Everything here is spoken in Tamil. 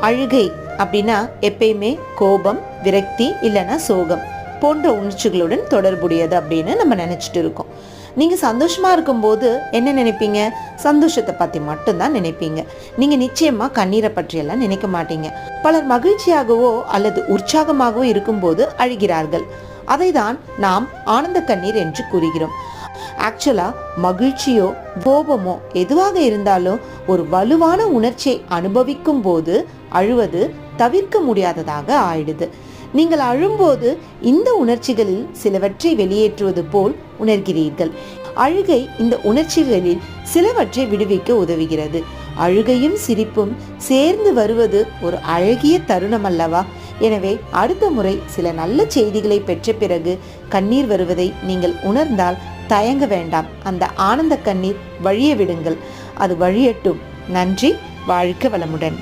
அழுகை அப்படின்னா எப்பயுமே கோபம் விரக்தி இல்லைன்னா சோகம் போன்ற உணர்ச்சிகளுடன் தொடர்புடையது அப்படின்னு நம்ம நினச்சிட்டு இருக்கோம். நீங்கள் சந்தோஷமாக இருக்கும்போது என்ன நினைப்பீங்க? சந்தோஷத்தை பற்றி மட்டும்தான் நினைப்பீங்க. நீங்கள் நிச்சயமாக கண்ணீரை பற்றியெல்லாம் நினைக்க மாட்டீங்க. பலர் மகிழ்ச்சியாகவோ அல்லது உற்சாகமாகவோ இருக்கும்போது அழுகிறார்கள். அதை தான் நாம் ஆனந்த கண்ணீர் என்று கூறுகிறோம். ஆக்சுவலாக மகிழ்ச்சியோ கோபமோ எதுவாக இருந்தாலும் ஒரு வலுவான உணர்ச்சியை அனுபவிக்கும் போது அழுவது தவிர்க்க முடியாததாக ஆயிடுது. நீங்கள் அழும்போது இந்த உணர்ச்சிகளில் சிலவற்றை வெளியேற்றுவது போல் உணர்கிறீர்கள். அழுகை இந்த உணர்ச்சிகளில் சிலவற்றை விடுவிக்க உதவுகிறது. அழுகையும் சிரிப்பும் சேர்ந்து வருவது ஒரு அழகிய தருணம் அல்லவா? எனவே அடுத்த முறை சில நல்ல செய்திகளை பெற்ற பிறகு கண்ணீர் வருவதை நீங்கள் உணர்ந்தால் தயங்க வேண்டாம். அந்த ஆனந்த கண்ணீர் வழிய விடுங்கள். அது வழியட்டும். நன்றி. வாழ்க வளமுடன்.